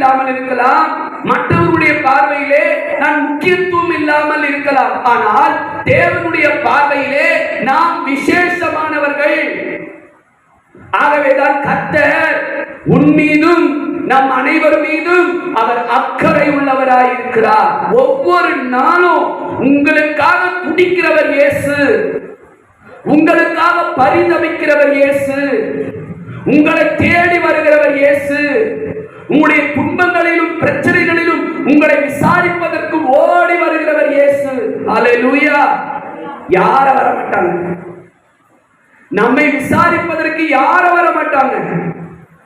இல்லாமல் இருக்கலாம். மற்றவருடைய பார்வையிலே நான் முக்கியத்துவம் இல்லாமல் இருக்கலாம். ஆனால் தேவனுடைய பார்வையிலே நாம் விசேஷமானவர்கள். ஆகவேதான் கத்த உன் மீதும் நம் அனைவர் மீதும் அவர் அக்கறை உள்ளவராய் இருக்கிறார் ஒவ்வொரு நாளும் உங்களுக்காக துடிக்கிறவர் இயேசு. உங்களுக்காக பரிதவிக்கிறவர் இயேசு. உங்களை தேடி வருகிறவர் இயேசு. உங்களுடைய துன்பங்களிலும் பிரச்சனைகளிலும் உங்களை விசாரிப்பதற்கு ஓடி வருகிறவர் இயேசு. அல்லேலூயா யார வர மாட்டாங்க நம்மை விசாரிப்பதற்கு யாரும் வர மாட்டாங்க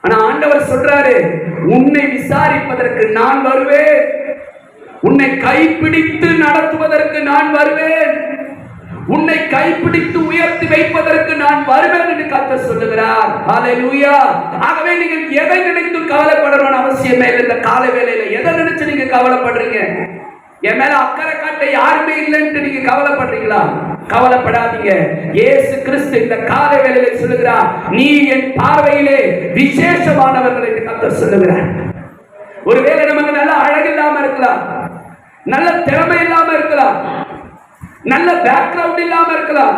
ஆனா ஆண்டவர் சொல்றாரு உன்னை விசாரிப்பதற்கு நான் வருவேன். உன்னை கைப்பிடித்து நடத்துவதற்கு நான் வருவேன். உன்னை கைப்பிடித்து உயர்த்தி வைப்பதற்கு நான் வருவேன் என்று கத்த சொல்லுகிறார். ஹalleluya ஆகவே நீங்கள் எதை நினைத்து கவலைப்படணும்னு அவசியமே இல்லை. இந்த காலை வேளையில எதை நினைச்சு நீங்க கவலைப்படுறீங்க? என் மேல அக்கறை காட்ட யாருமே இல்லைன்னு நீங்க கவலைப்படுறீங்களா? கவலைப்படாதீங்க. இயேசு கிறிஸ்து இந்த கால வேளையில சொல்லுகிறார் நீ என் பார்வையிலே விசேஷமானவர்கள் என்று கர்த்தர் சொல்லுகிறார். ஒருவேளை நமக்கு நல்ல அழகு இல்லாம இருக்கலாம். நல்ல திறமை இல்லாம இருக்கலாம். நல்ல பேக்ரவுண்ட் இல்லாம இருக்கலாம்.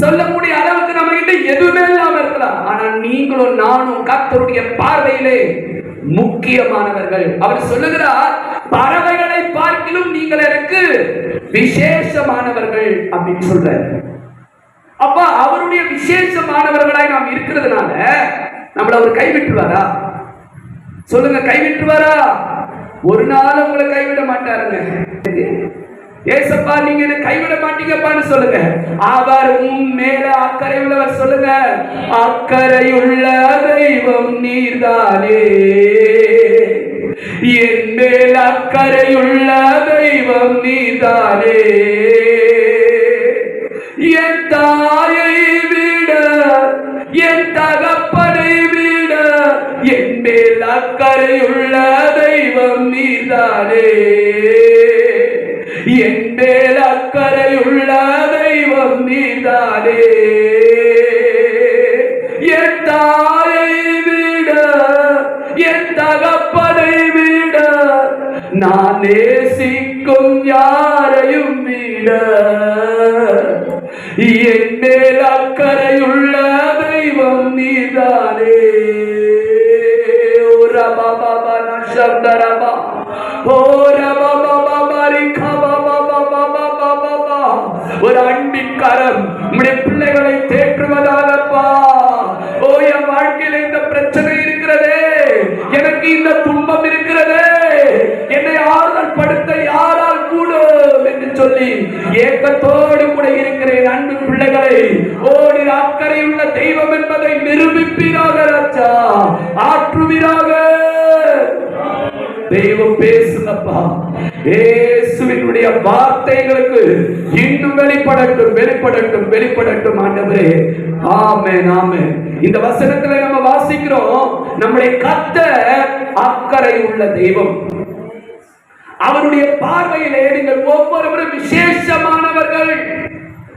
சொல்லக்கூடிய அளவுக்கு நம்ம கிட்ட எதுவுமே இல்லாம இருக்கலாம். ஆனா நீங்களும் நானும் கத்தருடைய பார்வையிலே முக்கியமானவர்கள். அவர் சொல்லுகிறார் பறவைகளை பார்க்கிலும் நீங்கள் எனக்கு விசேஷமானவர்கள் அப்படின்னு சொல்ற அப்ப அவருடைய விசேஷமானவர்களாய் நாம் இருக்கிறதுனால நம்மள அவர் கைவிட்டுவாரா சொல்லுங்க கைவிட்டுவாரா ஒரு நாள் உங்களை கைவிட மாட்டாருங்க. ஏசப்பா நீங்க என்ன கைவிட மாட்டீங்கப்பான்னு சொல்லுங்க. அவர் உன் மேல அக்கறை உள்ளவர் சொல்லுங்க. அக்கறையுள்ள தெய்வம் நீர்தானே. என் மேல் அக்கறையுள்ள தெய்வம் நீர்தானே. என் தாயை விட என் தகப்பனை விட என் மேல் அக்கறையுள்ள தெய்வம் நீர்தானே. என் மேல் அக்கறையுள்ள தெய்வம் நீதானே. என் தாயை விட என் தகப்பனை விட நான் நேசிக்கும் யாரையும் விட. இந்த துன்பம் இருக்கிறதே. என்னை ஆறுதல் படுத்த யாரால் கூடும் என்று சொல்லி ஏக்கத்தோடு கூட இருக்கிறேன் அன்பு பிள்ளைகளை. ஓடி அக்கறை உள்ள தெய்வம் என்பதை நிரூபிப்பீராக ராஜா. ஆற்றுவீராக. தெய்வம் பேசுங்கப்பா. இயேசுவினுடைய வார்த்தைகளுக்கு இன்னும் வெளிப்படட்டும் வெளிப்படட்டும் வெளிப்படட்டும் ஆண்டவரே. ஆமே ஆமே இந்த வசனத்துல நம்ம வாசிக்கிறோம் நம்முடைய கத்த அக்கறை உள்ள தெய்வம். அவருடைய பார்வையிலே நீங்கள் ஒவ்வொருவரும் விசேஷமானவர்கள்.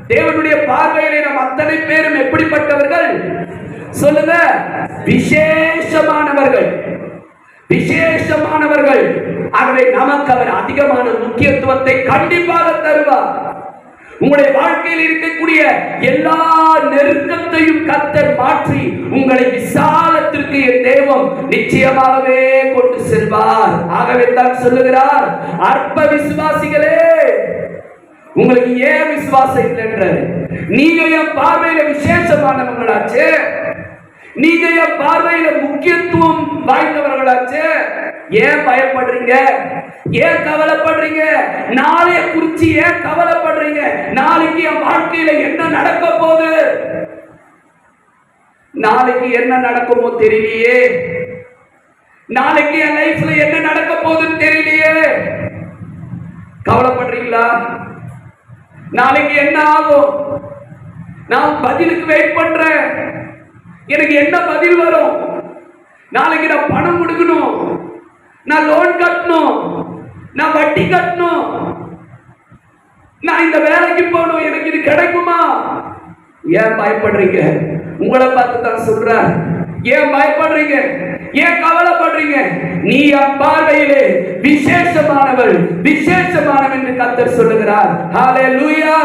தேவனுடைய பார்வையிலே நாம் அத்தனை பேரும் எப்படிப்பட்டவர்கள்? சொல்லுங்க விசேஷமானவர்கள். விசேஷமானவர்கள். ஆகவே நமக்கு அவர் அதிகமான முக்கியத்துவத்தை கண்டிப்பாக தருவார். உங்களுடைய வாழ்க்கையில் இருக்கக்கூடிய எல்லா நெருக்கத்தையும் கத்தர் மாற்றி உங்களை விசாலத்திற்கு என் தேவம் நிச்சயமாகவே கொண்டு செல்வார். ஆகவே தான் சொல்லுகிறார் அற்ப விசுவாசிகளே உங்களுக்கு ஏன் விசுவாசம் இல்லைன்றாரு? நீங்க என் பார்வையில விசேஷமானவங்களாச்சே நீங்க என் பார்வையில முக்கியத்துவம் வாய்ந்தவர்களாச்சு. ஏன் பயப்படுறீங்க? ஏன் கவலைப்படுறீங்க? நாளைய குறிச்சு ஏன் கவலைப்படுறீங்க? நாளைக்கு என் வாழ்க்கையில என்ன நடக்க போகுது? நாளைக்கு என்ன நடக்குமோ தெரியலையே. நாளைக்கு என் லைஃப்ல என்ன நடக்க போகுதுன்னு தெரியலையே. கவலைப்படுறீங்களா? நாளைக்கு என்ன ஆகும்? நான் பதிலுக்கு வெயிட் பண்றேன். எனக்கு என்ன பதில் வரும்? நாளைக்கு நான் பணம் கொடுக்கணும். நான் லோன் கட்டணும். நான் வட்டி கட்டணும். நான் இந்த வேலைக்கு போகணும். எனக்கு இது கிடைக்குமா? ஏன் பயப்படுறீங்க? உங்களை பார்த்து தான் சொல்ற ஏன் பயப்படுறீங்க? ஏன் கவலைப்படுறீங்க? நீ என் பார்வையிலே விசேஷமானவள் விசேஷமானவன் என்று கத்தர் சொல்லுகிறார். ஹalleluya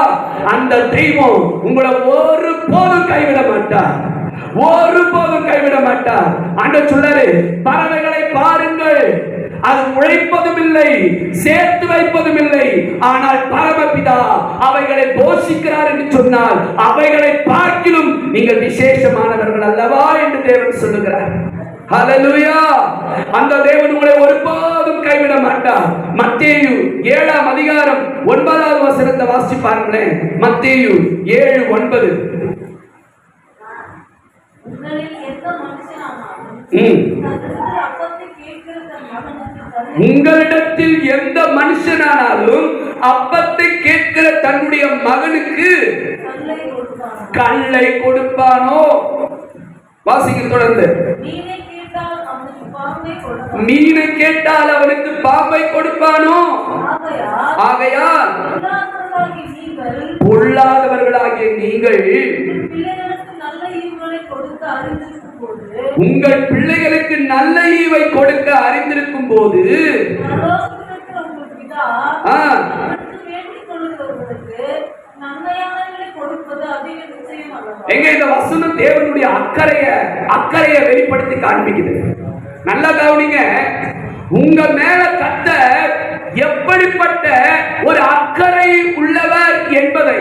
அந்த தெய்வம் உங்களை ஒரு போதும் கைவிட மாட்டார். ஒரு போதும் கைவிட மாட்டார். ஆண்டவர் சொல்றாரு பறவைகளை பாருங்கள். அது உழைப்பதும் இல்லை சேர்த்து வைப்பதும் இல்லை. ஆனால் பரமபிதா அவைகளை போஷிக்கிறார் என்று சொன்னால் அவைகளை பார்க்கிலும் நீங்கள் விசேஷமானவர்கள் அல்லவா என்று தேவன் சொல்லுகிறார். ஹalleluya அந்த தேவன் உங்களை ஒருபோதும் கைவிட மாட்டார். மத்தேயு ஏழாம் அதிகாரம் ஒன்பதாவது வசனத்தை வாசிச்சு பாருங்களேன் மத்தேயு ஏழு ஒன்பது உங்களில் எந்த மனுஷனானாலும் ம். தன்னிடத்தில் அப்பத்தை கேட்கிற தன் மகனுக்கு தன்னை உங்களிடத்தில் எந்த மனுஷனானாலும் அப்பத்தை கேட்கிற தன்னுடைய மகனுக்கு கல்லை கொடுப்பான்? வாசிக்க தொடர்ந்து. மீனை கேட்டால் அவனுக்கு பாம்பை கொடுப்பான்? ஆகையால் பொல்லாதவர்களாகிய நீங்கள் உங்கள் பிள்ளைகளுக்கு நல்ல ஈவை கொடுக்க அறிந்திருக்கும் போது எங்க இந்த வசனம் தேவனுடைய அக்கறைய அக்கறைய வெளிப்படுத்தி காண்பிக்குது. நல்லா கவனிங்க. உங்க மேல கத்த எப்படிப்பட்ட ஒரு அக்கறை உள்ளவர் என்பதை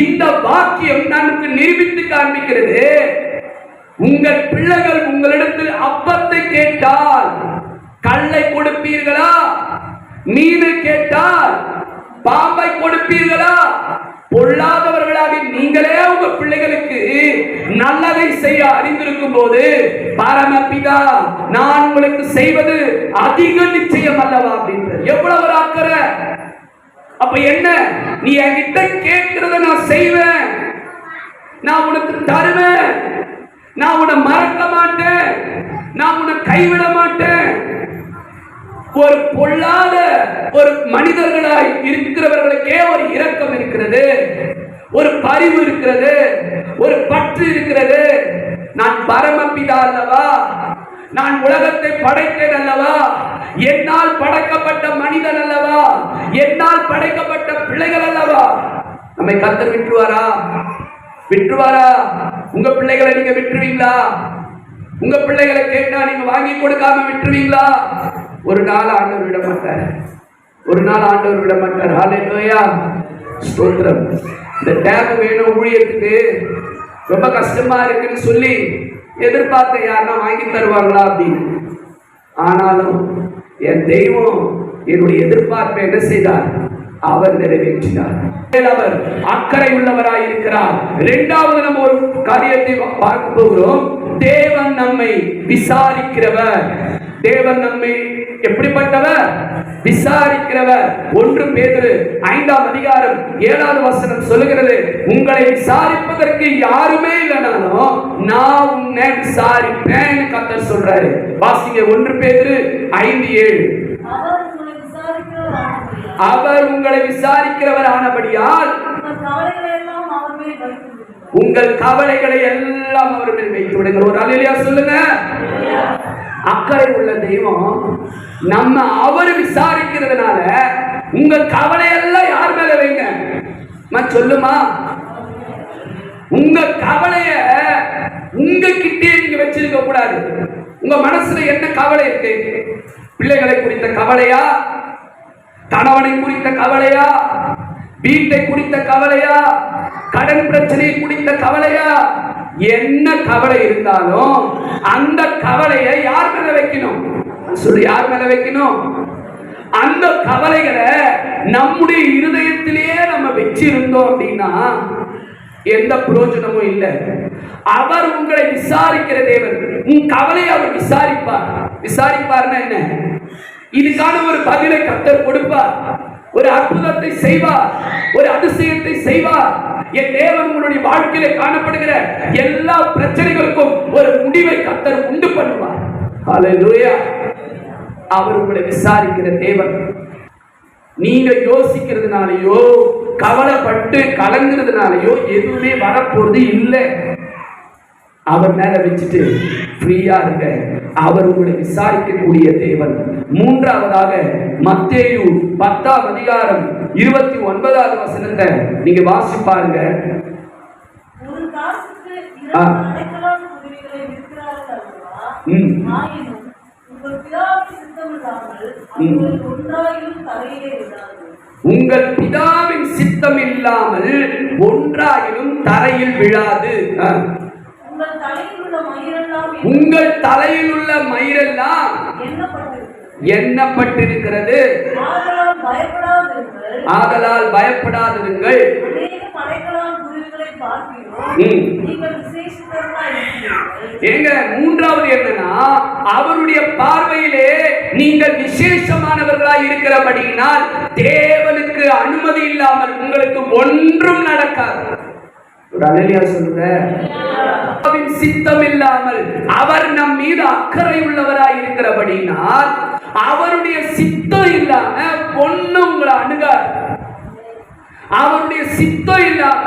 இந்த வாக்கியம் நமக்கு நிரூபித்து காண்பிக்கிறது. உங்கள் பிள்ளைகள் உங்களிடத்தில் அப்பத்தை கேட்டால் கல்லை கொடுப்பீர்களா? மீனை கேட்டால் பாம்பை கொடுப்பீர்களா? பொல்லாதவர்களாக நீங்களே உங்க பிள்ளைகளுக்கு நல்லதை செய்ய அறிந்திருக்கும் போது பரமபிதா நான் உங்களுக்கு செய்வது அதிக நிச்சயம் அல்லவா? அப்படின்ற எவ்வளவு ஆக்கிற அப்ப என்ன? நீ என்கிட்ட கேட்கிறத நான் செய்வேன். நான் உனக்கு தருவேன். நான் உன்னை மறக்க மாட்டேன். நான் உன்னை கைவிட மாட்டேன். ஒரு பொல்லாத ஒரு மனிதர்களாய் இருக்கிறவர்களுக்கே ஒரு இரக்கம் இருக்கிறது. ஒரு பரிவு இருக்கிறது. ஒரு பற்று இருக்கிறது. நான் பரமபிதா அல்லவா? நான் உலகத்தை படைத்தேன் அல்லவா? என்னால் படைக்கப்பட்ட மனிதன் அல்லவா? என்னால் படைக்கப்பட்ட பிள்ளைகள் அல்லவா? நம்மை கத்தர் விட்டுருவாரா? விட்டுருவாரா? உங்க பிள்ளைகளை நீங்க விட்டுருவீங்களா? உங்க பிள்ளைகளை கேட்டா நீங்க வாங்கி கொடுக்காம விட்டுருவீங்களா? ஒரு நாள் ஆண்டவர் விட மாட்டார் ஒரு நாள் ஆண்டவர் விட மாட்டார் ஹalleluya ஸ்தோத்திரம். இந்த டேப் வேணும் ஊழியத்துக்கு. ரொம்ப கஷ்டமா இருக்குன்னு சொல்லி எதிர்பார்த்த யாருன்னா வாங்கி தருவாங்களா அப்படின்னு. ஆனாலும் என் தெய்வம் என்னுடைய எதிர்பார்ப்பை என்ன செய்தார்? அவர் நிறைவேற்றினார். அவர் அக்கறை உள்ளவராய் இருக்கிறார். இரண்டாவது நம்ம ஒரு காரியத்தை பார்க்க போகிறோம். தேவன் நம்மை விசாரிக்கிறவர். தேவன் நம்மை எப்படிப்பட்டவர்? விசாரிக்கிறவர். ஒன்று பேதுரு ஐந்தாம் அதிகாரம் ஏழாவது வசனம் சொல்லுகிறது உங்களை விசாரிப்பதற்கு யாருமே இல்லைனாலும் நான் உன்னை விசாரிப்பேன் கத்தர் சொல்றாரு. வாசிங்க ஒன்று பேதுரு ஐந்து ஏழு. அவர் உங்களை விசாரிக்கிறவர் ஆனபடியால் உங்கள் கவலைகளை எல்லாம் அவர் மேல் வைத்து விடுங்கள் ஒரு அலையிலையா சொல்லுங்க. அக்கறை உள்ள தெய்வம் நம்ம அவர் விசாரிக்கிறதுனால உங்க கவலை எல்லாம் யார் மேல வைங்க? அம்மா, சொல்லுமா? உங்க கவலைய உங்க கிட்டே நீங்க வச்சிருக்க கூடாது. உங்க மனசுல என்ன கவலை இருக்கு? பிள்ளைகளை குறித்த கவலையா? கணவனை குறித்த கவலையா? வீட்டை குறித்த கவலையா? கடன் பிரச்சனை குறித்த கவலையா? என்ன கவலை இருந்தாலும் அந்த கவலையை யார் மேல வைக்கணும்? சொல்லு யார் மேல வைக்கணும்? அந்த கவலைகளை நம்முடைய இருதயத்திலேயே நம்ம வச்சிருந்தோம் அப்படின்னா எந்த பிரயோஜனமும் இல்லை. அவர் உங்களை விசாரிக்கிற தேவன். உன் கவலையை அவர் விசாரிப்பார். விசாரிப்பார்னா என்ன? இதுக்கான ஒரு பதிலை கத்தர் கொடுப்பார். ஒரு அற்புதத்தை செய்வார் ஒரு அதிசயத்தை செய்வார். என் தேவன் உங்களுடைய வாழ்க்கையில காணப்படுகிற எல்லா பிரச்சனைகளுக்கும் ஒரு முடிவை கத்தர் உண்டு பண்ணுவார். அவர் உங்களை விசாரிக்கிற தேவன். நீங்க யோசிக்கிறதுனாலயோ கவலைப்பட்டு கலங்குறதுனாலயோ எதுவுமே வரப்போறது இல்லை. அவர் மேல வச்சுட்டு ஃப்ரீயா இருங்க. அவர் உங்களை விசாரிக்கக்கூடிய தேவன். மூன்றாவதாக மத்தேயு பத்தாம் அதிகாரம் இருபத்தி ஒன்பதாவது வசனத்தை நீங்க வாசி பாருங்க. உங்கள் பிதாவின் சித்தம் இல்லாமல் ஒன்றாயிலும் தரையில் விழாது. உங்கள் தலையில் உள்ள மயிரெல்லாம் எண்ணப்பட்டிருக்கிறது ஆதலால் பயப்படாதிருங்கள். ஏங்க மூன்றாவது என்னன்னா அவருடைய பார்வையிலே நீங்கள் விசேஷமானவர்களாய் இருக்கிறபடியினால் தேவனுக்கு அனுமதி இல்லாமல் உங்களுக்கு ஒன்றும் நடக்காது ஒரு அழலியா சொல்லுங்க அவரின் சித்தம் இல்லாமல் அவர் நம் மீது அக்கறை உள்ளவராய் இருக்கிறபடினால் அவருடைய சித்தம் இல்லாம பொண்ணு உங்களை அணுகாது. அவருடைய சித்தம் இல்லாம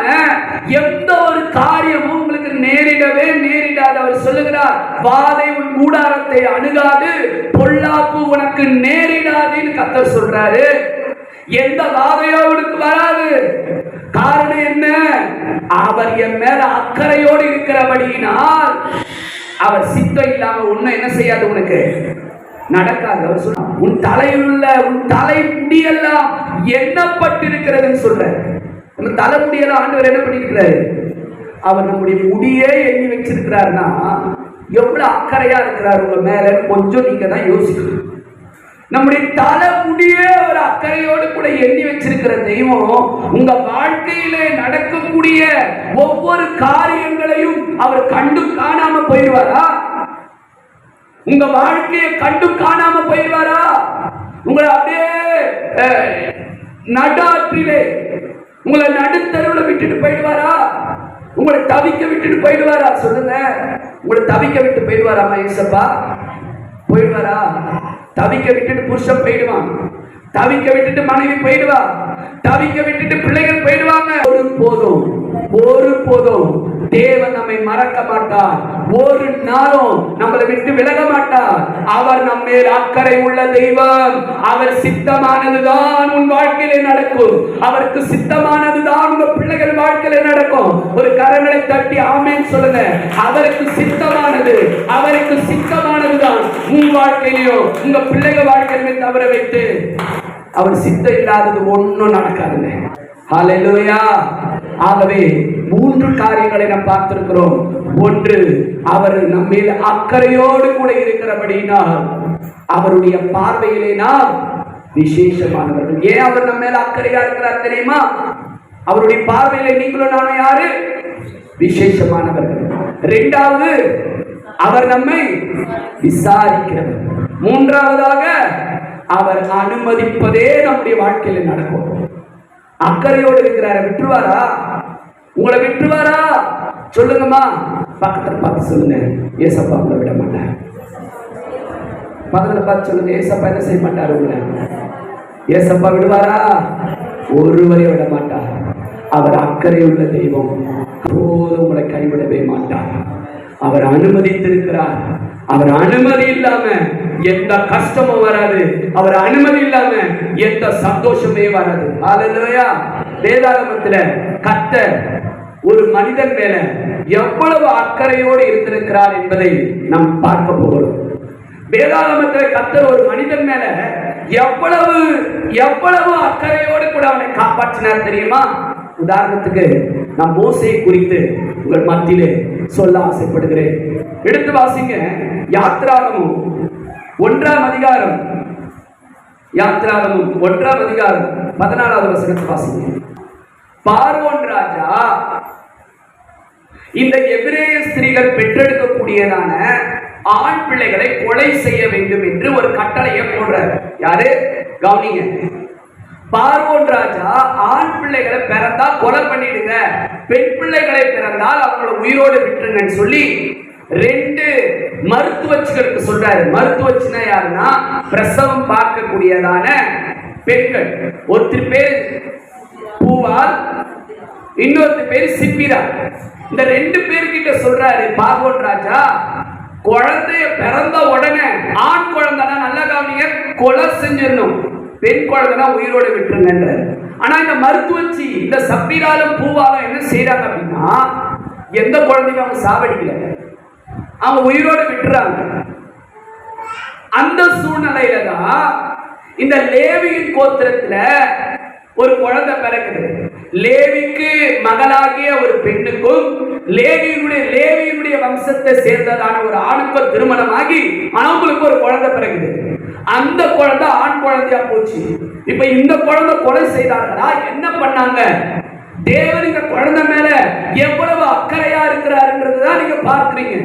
எந்த ஒரு காரியமும் உங்களுக்கு நேரிடவே நேரிடாது. அவர் சொல்லுகிறார் வாதை உன் கூடாரத்தை அணுகாது பொல்லாப்பு உனக்கு நேரிடாதுன்னு கத்தர் சொல்றாரு. எந்த வாதையோ உனக்கு வராது. காரணம் என்ன? அவர் என் மேல அக்கறையோடு இருக்கிறபடியினால் அவர் சித்தம் இல்லாம உன்னை என்ன செய்யாது உனக்கு? நடக்காது. அவர் சொன்னார் உன் தலையுள்ள உன் தலை முடியெல்லாம் எண்ணப்பட்டிருக்கிறதுன்னு சொல்ற நம்ம தலை முடியெல்லாம் ஆண்டவர் என்ன பண்ணிருக்கிறாரு அவர் நம்முடைய முடியே எண்ணி வச்சிருக்கிறாருன்னா எவ்வளவு அக்கறையா இருக்கிறார் உங்க மேல கொஞ்சம் நீங்க தான் யோசிக்கணும். நம்முடைய தலைமுடியே ஒரு அக்கறையோடு கூட எண்ணி வச்சிருக்கிற தெய்வம் உங்க வாழ்க்கையிலே நடக்கக்கூடிய ஒவ்வொரு காரியங்களையும் அவர் கண்டு காணாம போயிடுவாரா? உங்க வாழ்க்கையை கண்டு காணாம போயிடுவாரா? உங்களை அப்படியே நடாற்றிலே உங்களை நடுத்தருவில் விட்டுட்டு போயிடுவாரா? உங்களை தவிக்க விட்டுட்டு போயிடுவாரா? சொல்லுங்க. உங்களை தவிக்க விட்டு போயிடுவாராமா ஏசப்பா போயிடுவாரா? தவிக்க விட்டுட்டு புருஷன் போயிடுவான். தவிக்க விட்டுட்டு மனைவி போயிடுவா. தவிக்க விட்டுட்டு பிள்ளைகள் போயிடுவாங்க. ஒரு போதும். ஒரு போதும். தேவன் நம்மை மறக்க மாட்டார். ஒரு நாளும் நம்மளை விட்டு விலக மாட்டார். அவர் நம்ம மேல் அக்கறை உள்ள தெய்வம். அவர் சித்தமானதுதான் உன் வாழ்க்கையிலே நடக்கும். அவருக்கு சித்தமானதுதான் உங்க பிள்ளைகள் வாழ்க்கையில நடக்கும். ஒரு கரங்களை தட்டி ஆமேன்னு சொல்லுங்க. அவருக்கு சித்தமானது அவருக்கு சித்தமானதுதான் உன் வாழ்க்கையிலையும் உங்க பிள்ளைகள் வாழ்க்கையிலுமே தவற வைத்து. அவர் சித்தம் இல்லாதது ஒன்றும் நடக்காதுங்க. ஹalleluya. ஆகவே மூன்று காரியங்களை நாம் பார்த்திருக்கிறோம். ஒன்று அவர் நம்மில் அக்கறையோடு கூட இருக்கிறபடினால் அவருடைய பார்வையிலே நாம் விசேஷமானவர்கள். ஏன் அவர் நம்ம மேல அக்கறையா இருக்கிறார் தெரியுமா? அவருடைய பார்வையில நீங்களும் நானும் யாரு? விசேஷமானவர்கள். இரண்டாவது அவர் நம்மை விசாரிக்கிறவர். மூன்றாவதாக அவர் அனுமதிப்பதே நம்முடைய வாழ்க்கையில் நடக்கும். அக்கறையோடு இருக்கிறார. விட்டுருவாரா? உங்களை விட்டுருவாரா? சொல்லுங்கம்மா. பக்கத்துல பார்த்து சொல்லுங்க. ஏசப்பா உங்களை விட மாட்டார். பக்கத்துல பார்த்து சொல்லுங்க. ஏசப்பா என்ன செய்ய மாட்டார் உங்களை? ஏசப்பா விடுவாரா? ஒருவரை விட மாட்டார். அவர் அக்கறை உள்ள தெய்வம். போதும் உங்களை கைவிடவே மாட்டார். அவர் அனுமதித்திருக்கிறார். அவர் அனுமதி இல்லாம எந்த கஷ்டமும் வராது. அவர் அனுமதி இல்லாம எந்த சந்தோஷமே வராது. ஆலையா வேதாகமத்துல கத்த ஒரு மனிதன் மேல எவ்வளவு அக்கறையோடு இருந்திருக்கிறார் என்பதை நாம் பார்க்க போகிறோம். வேதாகமத்துல கத்தர் ஒரு மனிதன் மேல எவ்வளவு எவ்வளவு அக்கறையோடு கூட அவனை காப்பாற்றினார் தெரியுமா? உதாரணத்துக்கு நான் மோசையை குறித்து உங்கள் மத்தியிலே சொல்ல ஆசைப்படுகிறேன். எடுத்து வாசிங்க. யாத்ராகமும். ஒன்றாம் அதிகாரம். யாத்ராகமும். ஒன்றாம் அதிகாரம். பதினாலாவது வசனத்தை வாசிங்க பார்வோன் ராஜா இந்த எபிரேய ஸ்திரீகள் பெற்றெடுக்கக்கூடியதான ஆண் பிள்ளைகளை கொலை செய்ய வேண்டும் என்று ஒரு கட்டளையை போடுறார். யாரு? கவனிங்க. பார்வோன் ராஜா ஆண் பிள்ளைகளை பிறந்தா கொலை பண்ணிடுங்க. பெண் பிள்ளைகளை பிறந்தால் அவங்கள உயிரோடு விட்டுருங்கன்னு சொல்லி ரெண்டு மருத்துவச்சுகளுக்கு சொல்றாரு. மருத்துவச்சுனா யாருன்னா பிரசவம் பார்க்கக்கூடியதான பெண்கள். ஒருத்தர் பேர் பூவால் இன்னொருத்தர் பேர் சிப்பிரா. இந்த ரெண்டு பேர்கிட்ட சொல்றாரு பாகவன் ராஜா குழந்தைய பிறந்த உடனே ஆண் குழந்தைனா நல்லா கவனிங்க கொலை செஞ்சிடணும். பெண் குழந்தைனா உயிரோட விட்டுருங்கன்ற ஆனா இந்த மருத்துவச்சி இந்த சப்பிராலும் பூவாலும் என்ன செய்யறாங்க அப்படின்னா எந்த குழந்தையும் அவங்க சாவடிக்கல. அவங்க உயிரோட விட்டுறாங்க. அந்த சூழ்நிலையில தான் இந்த லேவியின் கோத்திரத்துல ஒரு குழந்தை பிறக்குது. லேவிக்கு மகளாகிய ஒரு பெண்ணுக்கும் லேவியினுடைய லேவியினுடைய வம்சத்தை சேர்ந்ததான ஒரு ஆணுக்கும் திருமணமாகி அவங்களுக்கு ஒரு குழந்தை பிறகுது அந்த குழந்தை ஆண் குழந்தையா போச்சு. இப்ப இந்த குழந்தை கொலை செய்தார்களா? என்ன பண்ணாங்க? தேவன் இந்த குழந்தை மேல எவ்வளவு அக்கறையா இருக்கிறாருன்றதுதான் நீங்க பார்க்குறீங்க.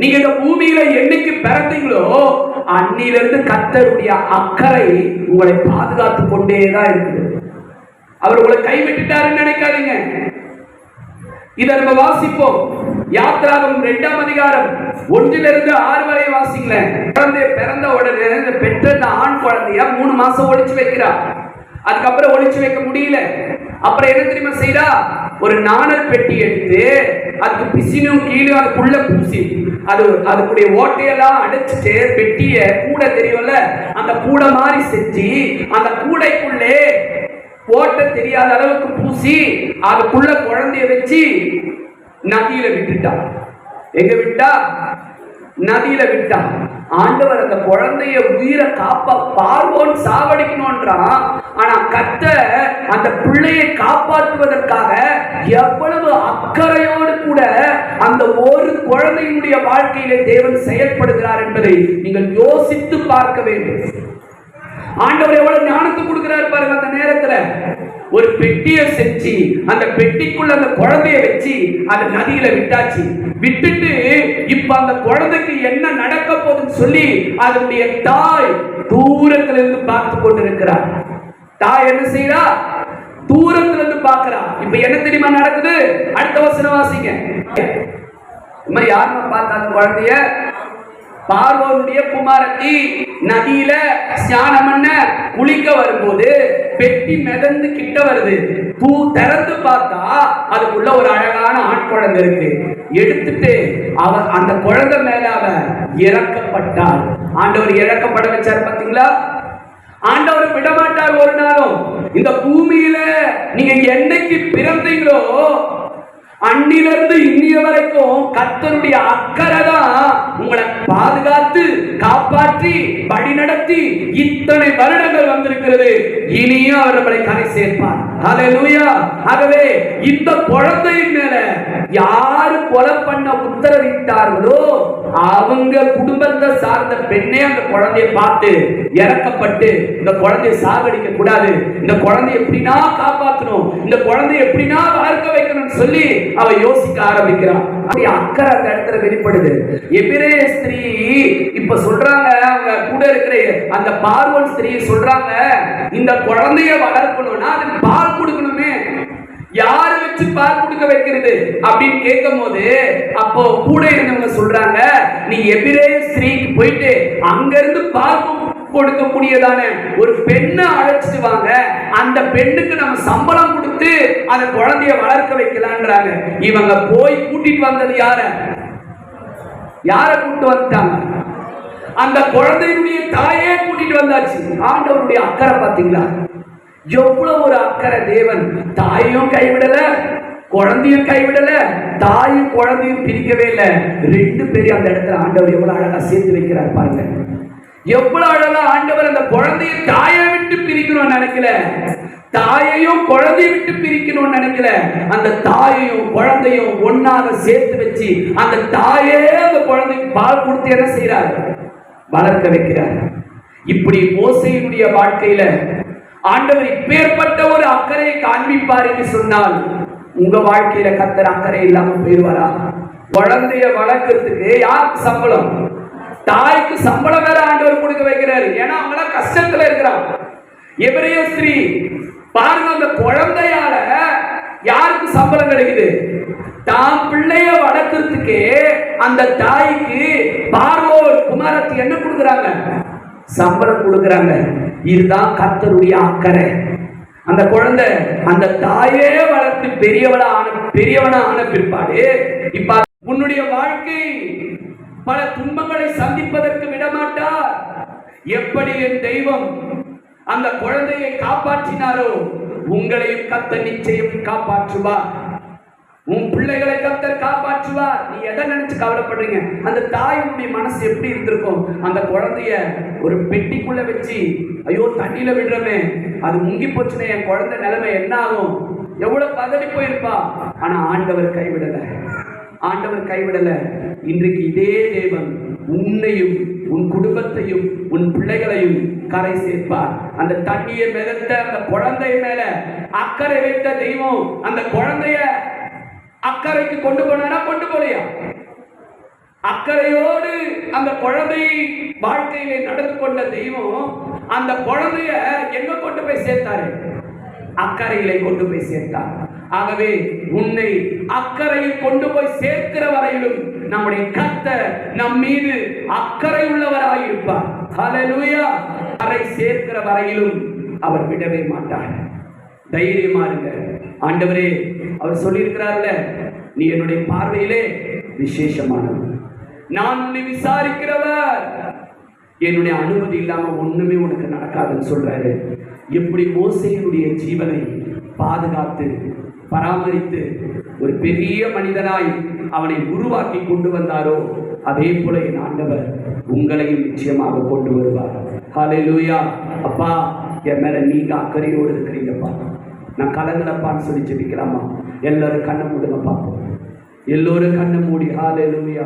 நீங்க இந்த பூமியில என்னைக்கு பிறந்தீங்களோ அன்னிலிருந்து கத்தருடைய அக்கறை உங்களை பாதுகாத்து கொண்டே தான் இருக்குது. அவர் உங்களை கைவிட்டுட்டாருன்னு நினைக்காதீங்க. இதை நம்ம வாசிப்போம். யாத்ராகம் இரண்டாம் அதிகாரம் ஒன்றிலிருந்து ஆறு வரை வாசிங்களேன். குழந்தை பிறந்த உடனே பெற்ற இந்த ஆண் குழந்தைய மூணு மாசம் ஒழிச்சு வைக்கிறா. அதுக்கப்புறம் ஒளிச்சு வைக்க முடியல. அப்புறம் என்ன தெரியுமா செய்யறா ஒரு நாணல் பெட்டி எடுத்து அதுக்கு பிசினும் கீழே அதுக்குள்ள பூசி அது அதுக்குடைய ஓட்டையெல்லாம் அடைச்சிட்டு பெட்டிய கூடை தெரியும்ல அந்த கூடை மாதிரி செஞ்சு அந்த கூடைக்குள்ளே ஓட்ட தெரியாத அளவுக்கு பூசி அதுக்குள்ள குழந்தைய வச்சு நதியில விட்டுட்டான். எங்க விட்டா? நதியில விட்டான். ஆண்டவர் அந்த குழந்தைய உயிரை காப்ப பார்வோன் சாவடிக்கணும்ன்றான் ஆனா கத்த அந்த பிள்ளையை காப்பாற்றுவதற்காக எவ்வளவு அக்கறையோடு கூட அந்த ஒரு குழந்தையினுடைய வாழ்க்கையிலே தேவன் செயல்படுகிறார் என்பதை நீங்கள் யோசித்து பார்க்க வேண்டும். ஆண்டவர் எவ்வளவு ஞானத்தை கொடுக்கிறார் பாருங்க அந்த நேரத்துல. ஒரு பெட்டியை செஞ்சு அந்த பெட்டிக்குள்ள அந்த குழந்தைய வச்சு அந்த நதியில விட்டாச்சு. விட்டுட்டு இப்ப அந்த குழந்தைக்கு என்ன நடக்க போகுதுன்னு சொல்லி அதனுடைய தாய் தூரத்துல இருந்து பார்த்து கொண்டிருக்கிறார். தாய் என்ன செய்யறா தூரத்துல இருந்து பாக்குறா இப்ப என்ன தெரியுமா நடக்குது? அடுத்த வசனம் வாசிங்க. இந்த மாதிரி யாருமா பார்த்தா அந்த குழந்தைய பார்வோனுடைய குமாரத்தி நதியில ஸ்நானம் பண்ண குளிக்க வரும்போது பெட்டி மிதந்து கிட்ட வருது. பூ திறந்து பார்த்தா அதுக்குள்ள ஒரு அழகான ஆண் குழந்தை இருக்கு. எடுத்துட்டு அவர் அந்த குழந்தை மேல அவ இறக்கப்பட்டாள். ஆண்டவர் இறக்கப்பட வச்சார் பாத்தீங்களா ஆண்டவர் விடமாட்டார் ஒரு நாளும். இந்த பூமியில நீங்க என்னைக்கு பிறந்தீங்களோ அன்னிலிருந்து இன்னிய வரைக்கும் கத்தருடைய அக்கறை தான் உங்களை பாதுகாத்து காப்பாற்றி வழி நடத்தி இத்தனை வருடங்கள் வந்திருக்கிறது. இனியும் அவர் நம்மளை கரை சேர்ப்பார். ஹalleluya ஆகவே இந்த குழந்தையின் மேல யாரு கொலை பண்ண உத்தரவிட்டார்களோ அவங்க குடும்பத்தை சார்ந்த பெண்ணே அந்த குழந்தைய பார்த்து இறக்கப்பட்டு இந்த குழந்தைய சாகடிக்க கூடாது. இந்த குழந்தைய எப்படின்னா காப்பாற்றணும். இந்த குழந்தைய எப்படின்னா வளர்க்க வைக்கணும்னு சொல்லி அவ யோசிக்க ஆரம்பிக்கிறான் அப்படி அக்கறை அந்த இடத்துல வெளிப்படுது. எபிரே ஸ்திரீ இப்ப சொல்றாங்க அவங்க கூட இருக்கிற அந்த பார்வன் ஸ்திரீ சொல்றாங்க இந்த குழந்தைய வளர்க்கணும்னா அதுக்கு யாரை வச்சு பால் கொடுக்க வைக்கிறது அப்படின்னு கேட்கும் போது அப்போ கூட இருந்தவங்க சொல்றாங்க நீ எபிரே ஸ்திரீக்கு போயிட்டு அங்க இருந்து பால் கொடுக்கக்கூடியதான ஒரு பெண்ணை அழைச்சிட்டு வாங்க. அந்த பெண்ணுக்கு நம்ம சம்பளம் கொடுத்து அந்த குழந்தைய வளர்க்க வைக்கலான்றாங்க. இவங்க போய் கூட்டிட்டு வந்தது யார? யார கூட்டிட்டு வந்துட்டாங்க? அந்த குழந்தையுடைய தாயே கூட்டிட்டு வந்தாச்சு. ஆண்டவருடைய அக்கறை பாத்தீங்களா எவ்வளவு ஒரு அக்கறை தேவன்? தாயையும் கைவிடல குழந்தையும் கைவிடல தாயும் குழந்தையும் பிரிக்கவே இல்லை. ரெண்டு பேரும் அந்த இடத்துல ஆண்டவர் எவ்வளவு அழகா சேர்த்து வைக்கிறார் பாருங்க. எவ்வளவு அழகா ஆண்டவர் அந்த குழந்தைய தாயை விட்டு பிரிக்கணும்னு நினைக்கல. தாயையும் குழந்தையை விட்டு பிரிக்கணும்னு நினைக்கல. அந்த தாயையும் குழந்தையும் ஒன்னாக சேர்த்து வச்சு அந்த தாயே அந்த குழந்தைக்கு பால் கொடுத்து என்ன செய்யறாரு வளர்க்க வைக்கிறார். இப்படி ஓசையினுடைய வாழ்க்கையில ஆண்டவர் இப்பேற்பட்ட ஒரு அக்கறையை காண்பிப்பார் என்று சொன்னால் உங்க வாழ்க்கையில கத்தர் அக்கறை இல்லாம போயிடுவாரா? குழந்தைய வளர்க்கறதுக்கு யாருக்கு சம்பளம்? தாய்க்கு சம்பளம் வேற ஆண்டவர் கொடுக்க வைக்கிறாரு. ஏன்னா அவங்களாம் கஷ்டத்துல இருக்கிறான் எவரைய ஸ்திரீ பாருங்க அந்த குழந்தையால யாருக்கு சம்பளம் கிடைக்குது? தான் பிள்ளைய வளர்க்கறதுக்கே அந்த தாய்க்கு பார்வோர் குமாரத்து என்ன கொடுக்குறாங்க? சம்பளம் கொடுக்குறாங்க. இதுதான் கத்தருடைய அக்கறை. அந்த குழந்தை அந்த தாயே வளர்த்து பெரியவளா ஆன பெரியவனா ஆன பிற்பாடு இப்ப உன்னுடைய வாழ்க்கை பல துன்பங்களை சந்திப்பதற்கு விடமாட்டார் எப்படி என் தெய்வம் அந்த குழந்தையை காப்பாற்றினாரோ உங்களையும் கத்த நிச்சயம் காப்பாற்றுவார். உன் பிள்ளைகளை கத்தர் காப்பாற்றுவார். நீ எதை நினைச்சு கவலைப்படுறீங்க? அந்த தாயினுடைய மனசு எப்படி இருந்திருக்கும்? அந்த குழந்தைய ஒரு பெட்டிக்குள்ள வச்சு ஐயோ தண்ணியில விடுறமே அது முங்கி போச்சுன்னா என் குழந்தை நிலைமை என்ன ஆகும்? எவ்வளவு பதறி போயிருப்பா? ஆனா ஆண்டவர் கைவிடல. ஆண்டவர் கைவிடல. இன்றைக்கு இதே தேவன் உன்னையும் உன் குடும்பத்தையும் உன் பிள்ளைகளையும் கரை சேர்ப்பார். அந்த தண்ணியை மிதந்த அந்த குழந்தை மேல அக்கறை வைத்த தெய்வம் அந்த குழந்தைய அக்கறைக்கு கொண்டு போனா கொண்டு போலையா? அக்கறையோடு அந்த குழந்தை வாழ்க்கையிலே நடந்து கொண்ட தெய்வம் அந்த குழந்தைய எங்க கொண்டு போய் சேர்த்தாரு? அக்கறையிலே கொண்டு போய் சேர்த்தார். ஆகவே உன்னை அக்கறையில் கொண்டு போய் சேர்க்கிற வரையிலும் நம்முடைய கத்த நம் மீது அக்கறை உள்ளவராயிருப்பார் ஹalleluya சேர்க்கிற வரையிலும் அவர் விடவே மாட்டார். தைரியமா இருங்க. ஆண்டவரே அவர் சொல்லியிருக்கிறார்ல நீ என்னுடைய பார்வையிலே விசேஷமானவர். நான் உன்னை விசாரிக்கிறவர். என்னுடைய அனுமதி இல்லாம ஒண்ணுமே உனக்கு நடக்காதுன்னு சொல்றாரு. எப்படி மோசையினுடைய ஜீவனை பாதுகாத்து பராமரித்து ஒரு பெரிய மனிதனாய் அவனை உருவாக்கி கொண்டு வந்தாரோ அதே போல என் ஆண்டவர் உங்களையும் நிச்சயமாக கொண்டு வருவார். ஹalleluya அப்பா என் மேலே நீங்க அக்கறையோடு இருக்கிறீங்கப்பா. நான் கலங்கலப்பான்னு சொல்லி ஜெபிக்கலாமா? எல்லோரும் கண்ணை மூடுங்க பார்ப்போம் எல்லோரும் கண்ணை மூடி ஹalleluya